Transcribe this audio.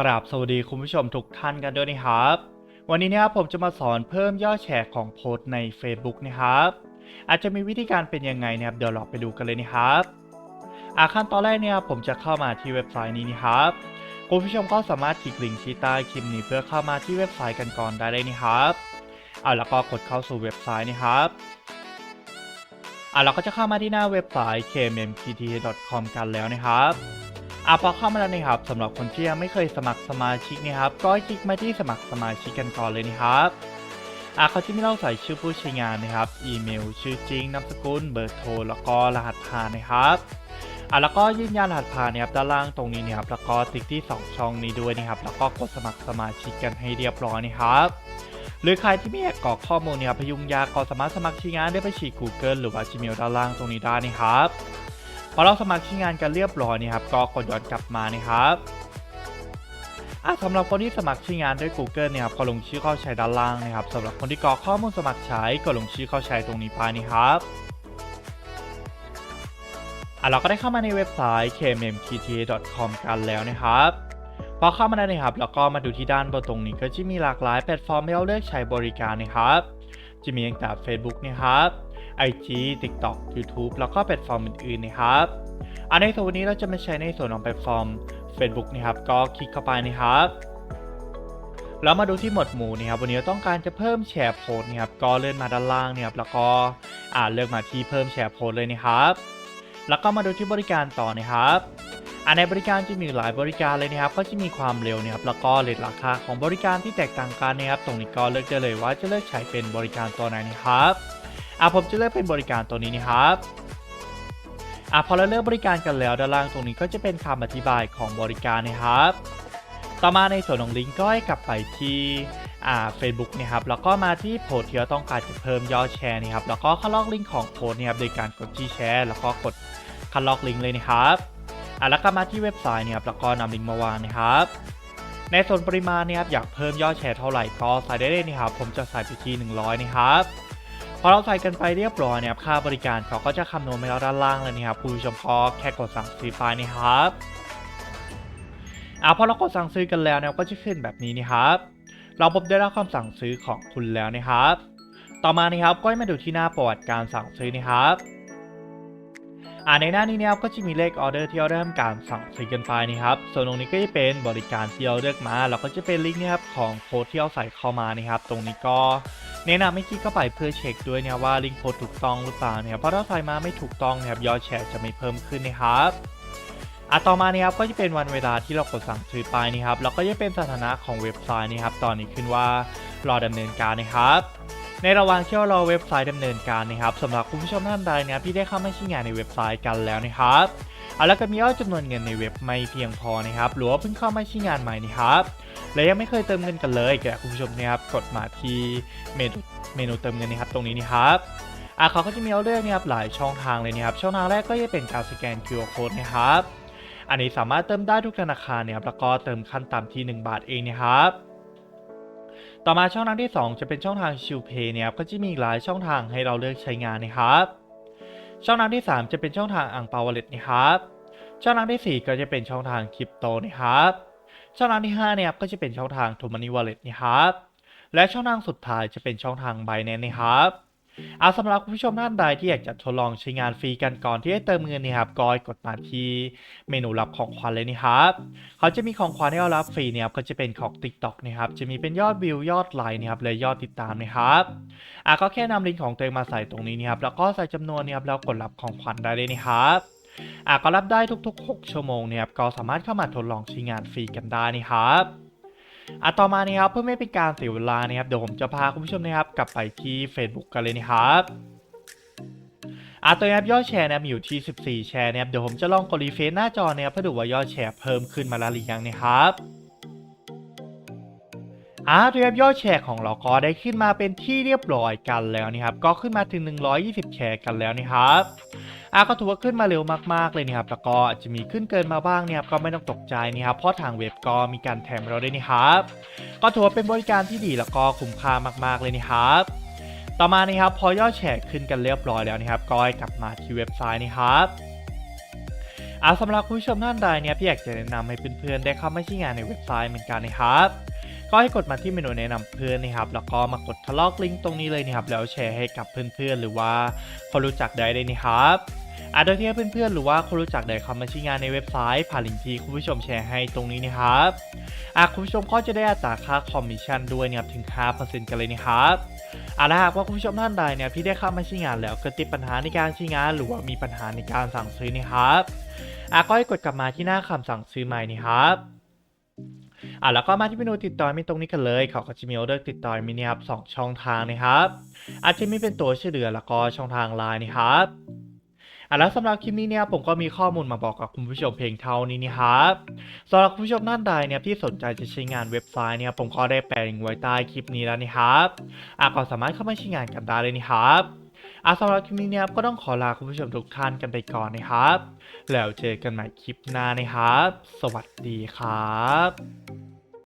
กราบสวัสดีคุณผู้ชมทุกท่านกันด้วยนะครับ วันนี้นะครับผมจะมาสอนเพิ่มยอดแชร์ของโพสต์ใน Facebook นะครับ อาจจะมีวิธีการเป็นยังไงนะครับเดี๋ยวเราไปดูกันเลยนะครับอาขั้นตอนแรกเนี่ยผมจะเข้ามาที่เว็บไซต์นี้นะครับคุณผู้ชมก็สามารถคลิกลิงก์ที่ใต้คลิปนี้เพื่อเข้ามาที่เว็บไซต์กันก่อนได้เลยนะครับอ่าแล้วก็กดเข้าสู่เว็บไซต์นะครับอ่าเราก็จะเข้ามาที่หน้าเว็บไซต์ kmmpt.com กันแล้วนะครับ อะพอเข้ามาแล้วนะครับสำหรับคนที่ยังไม่เคยสมัครสมาชิกนะครับ ก็คลิกมาที่สมัครสมาชิกกันก่อนเลยนะครับอะเขาจะมีเราใส่ชื่อผู้ใช้งานนะครับ อีเมล ชื่อจริง นามสกุล เบอร์โทร แล้วก็รหัสผ่านนะครับอะแล้วก็ยืนยันรหัสผ่านนะครับด้านล่างตรงนี้นะครับ แล้วก็ติ๊กที่ 2 ช่องนี้ด้วยนะครับ แล้วก็กดสมัครสมาชิกกันให้เรียบร้อยนะครับ หรือใครที่ไม่อยากกรอกข้อมูลเนี่ยพยุงยาก็สามารถสมัครช้งานได้ไปฉีก Google หรือว่า Gmail ด้านล่างตรงนี้ได้นะครับ พอเราสมัครใช้งานกันเรียบร้อยนี่ครับก็กดย้อนกลับมานะครับอะสำหรับคนที่สมัครใช้งานด้วย Google เนี่ยครับก็ลงชื่อเข้าใช้ด้านล่างนะครับสำหรับคนที่กรอกข้อมูลสมัครใช้ก็ลงชื่อเข้าใช้ตรงนี้ไปนี่ครับอะเราก็ได้เข้ามาในเว็บไซต์ kmmkt.com กันแล้วนะครับพอเข้ามาได้นะครับแล้วก็มาดูที่ด้านบนตรงนี้ก็จะมีหลากหลายแพลตฟอร์มให้เราเลือกใช้บริการนะครับจะมีตั้งแต่ Facebook นะครับ IG TikTok YouTube แล้วก็แพลตฟอร์มอื่นๆนะครับอันในส่วนนี้เราจะมาใช้ในส่วนของแพลตฟอร์ม Facebook นะครับ ก็คลิกเข้าไปนะครับแล้วมาดูที่หมวดหมู่นะครับวันนี้เราต้องการจะเพิ่มแชร์โพสต์นะครับก็เลื่อนมาด้านล่างนะครับแล้วก็อ่าเลือกมาที่เพิ่มแชร์โพสต์เลยนะครับ แล้วก็มาดูที่บริการต่อนะครับอันในบริการจะมีหลายบริการเลยนะครับ ก็จะมีความเร็วนะครับแล้วก็เลทราคาของบริการที่แตกต่างกันนะครับ ตรงนี้ก็เลือกได้เลยว่าจะเลือกใช้เป็นบริการตัวไหนนะครับ อะผมจะเลือกเป็นบริการตัวนี้นะครับอะพอเราเลือกบริการกันแล้วด้านล่างตรงนี้ก็จะเป็นคำอธิบายของบริการนะครับ ต่อมาในส่วนของลิงก์ก็ให้กลับไปที่อ่า Facebook นะครับแล้วก็มาที่โพสที่เราต้องการจะเพิ่มยอดแชร์นะครับแล้วก็คัดลอกลิงก์ของโพสนะครับโดยการกดที่แชร์ แล้วก็กดคัดลอกลิงก์เลยนะครับอะแล้วก็มาที่เว็บไซต์นะครับแล้วก็นำลิงก์มาวางนะครับในส่วนปริมาณนะครับอยากเพิ่มยอดแชร์เท่าไหร่ก็ใส่ได้เลยนะครับผมจะใส่ไปที่100 นะครับ พอเราใส่กันไปเรียบร้อยเนี่ยค่าบริการเขาก็จะคำนวณไปแล้วด้านล่างเลยนะครับคุณผู้ชมก็แค่กดสั่งซื้อไปนะครับอ่าพอเรากดสั่งซื้อกันแล้วเนี่ยก็จะขึ้นแบบนี้นะครับ เราพบได้รับคำสั่งซื้อของคุณแล้วนะครับ ต่อมานะครับก็มาดูที่หน้าประวัติการสั่งซื้อนะครับอ่าในหน้านี้นะครับก็จะมีเลขออเดอร์ที่เราได้ทำการสั่งซื้อกันไปนะครับ ส่วนตรงนี้ก็จะเป็นบริการที่เราเลือกมา แล้วก็จะเป็นลิงก์นะครับของโค้ดที่เราใส่เข้ามานะครับ ตรงนี้ก็ แนะนำให้คลิกเข้าไปเพื่อเช็คด้วยเนี่ยว่าลิงก์โพสถูกต้องหรือเปล่าเนี่ยเพราะถ้าใส่มาไม่ถูกต้องนะครับยอดแชร์จะไม่เพิ่มขึ้นนะครับอะต่อมาเนี่ยครับก็จะเป็นวันเวลาที่เรากดสั่งซื้อไปนะครับแล้วก็จะเป็นสถานะของเว็บไซต์นะครับตอนนี้ขึ้นว่ารอดำเนินการนะครับ ในระหว่างที่เรารอเว็บไซต์ดำเนินการนะครับสำหรับคุณผู้ชมท่านใดเนี่ยที่ได้เข้ามาใช้งานในเว็บไซต์กันแล้วนะครับเอาแล้วก็มียอดจำนวนเงินในเว็บไม่เพียงพอนะครับหรือว่าเพิ่งเข้ามาใช้งานใหม่นะครับและยังไม่เคยเติมเงินกันเลยแกคุณผู้ชมนะครับกดมาที่เมนูเมนูเติมเงินนะครับตรงนี้นี่ครับอะเขาก็จะมีเอาเลือกนะครับหลายช่องทางเลยนะครับช่องทางแรกก็จะเป็นการสแกน QR code นะครับอันนี้สามารถเติมได้ทุกธนาคารนะครับแล้วก็เติมขั้นต่ำที่ 1 บาทเองนะครับ ต่อมาช่องทางที่ 2 จะเป็นช่องทางชิลเพย์เนี่ยครับก็จะมีหลายช่องทางให้เราเลือกใช้งานนะครับ ช่องทางที่ 3 จะเป็นช่องทางอ่างเปาวอลเล็ตนะครับ ช่องทางที่ 4 ก็จะเป็นช่องทางคริปโตนะครับช่องทางที่5เนี่ยก็จะเป็นช่องทางทูมานีวอลเล็ตนะครับ และช่องทางสุดท้ายจะเป็นช่องทางไบแนนนะครับ เอาสำหรับคุณผู้ชมท่านใดที่อยากจะทดลองใช้งานฟรีกันก่อนที่จะเติมเงินเนะครับก็ให้กดมาที่เมนูรับของขวัญเลยนะครับเขาจะมีของขวัญให้เรารับฟรีเนี่ยครับก็จะเป็นของ TikTok นะครับจะมีเป็นยอดวิวยอดไลค์นะครับและยอดติดตามนะครับอะก็แค่นำลิงก์ของตัวเองมาใส่ตรงนี้นะครับแล้วก็ใส่จำนวนนะครับแล้วกดรับของขวัญได้เลยนะครับอะก็รับได้ทุกๆ 6 ชั่วโมงเนี่ยครับก็สามารถเข้ามาทดลองใช้งานฟรีกันได้นะครับ อะต่อมานะครับเพื่อไม่เป็นการเสียเวลานะครับเดี๋ยวผมจะพาคุณผู้ชมนะครับกลับไปที่ Facebook กันเลยนะครับอะตัวแอปยอดแชร์นะมีอยู่ที่ 14 แชร์นะครับเดี๋ยวผมจะลองกดรีเฟซหน้าจอนะครับเพื่อดูว่ายอดแชร์เพิ่มขึ้นมาแล้วหรือยังนะครับอะตัวแอปยอดแชร์ของเราก็ได้ขึ้นมาเป็นที่เรียบร้อยกันแล้วนะครับ ก็ขึ้นมาถึง 120 แชร์กันแล้วนะครับ อะก็ถือว่าขึ้นมาเร็วมากๆเลยนะครับแล้วก็อาจจะมีขึ้นเกินมาบ้างเนี่ยก็ไม่ต้องตกใจนะครับเพราะทางเว็บก็มีการแถมเราด้วยนะครับก็ถือว่าเป็นบริการที่ดีแล้วก็คุ้มค่ามากๆเลยนะครับต่อมานะครับพอยอดแชร์ขึ้นกันเรียบร้อยแล้วนะครับก็ให้กลับมาที่เว็บไซต์นะครับอะสำหรับคุณผู้ชมท่านใดเนี่ยพี่อยากจะแนะนำให้เพื่อนๆได้เข้ามาใช้งานในเว็บไซต์เหมือนกันนะครับก็ให้กดมาที่เมนูแนะนำเพื่อนนะครับแล้วก็มากดทะลอกลิงก์ตรงนี้เลยนะครับแล้วแชร์ให้กับเพื่อนๆ หรือว่าคนรู้จักได้เลยนะครับ อะโดยที่เพื่อนๆ หรือว่าคนรู้จักได้เข้ามาใช้งานในเว็บไซต์ผ่านลิงก์ที่คุณผู้ชมแชร์ให้ตรงนี้นะครับอะคุณผู้ชมก็จะได้อัตราค่าคอมมิชชั่นด้วยนะครับถึง 5%กันเลยนะครับอะถ้าหากว่าคุณผู้ชมท่านใดเนี่ยที่ได้เข้ามาใช้งานแล้วเกิดติดปัญหาในการใช้งาน หรือว่ามีปัญหาในการสั่งซื้อนะครับอะก็ให้กดกลับมาที่หน้าคำสั่งซื้อใหม่นี่ครับอะแล้วก็มาที่เมนูติดต่อมีตรงนี้กันเลยเขาก็จะมีออเดอร์ติดต่อมีนี่ครับสองช่องทางนะครับอาจจะมีเป็นตัวช่วยเหลือแล้วก็ช่องทางไลน์นะครับ อะแล้วสำหรับคลิปนี้เนี่ยผมก็มีข้อมูลมาบอกกับคุณผู้ชมเพียงเท่านี้นะครับสำหรับคุณผู้ชมท่านใดเนี่ยที่สนใจจะใช้งานเว็บไซต์เนี่ยผมก็ได้แปะลิงก์ไว้ใต้คลิปนี้แล้วนะครับอะก็สามารถเข้ามาใช้งานกันได้เลยนะครับอะสำหรับคลิปนี้เนี่ยก็ต้องขอลาคุณผู้ชมทุกท่านกันไปก่อนนะครับ แล้วเจอกันใหม่คลิปหน้านะครับ สวัสดีครับ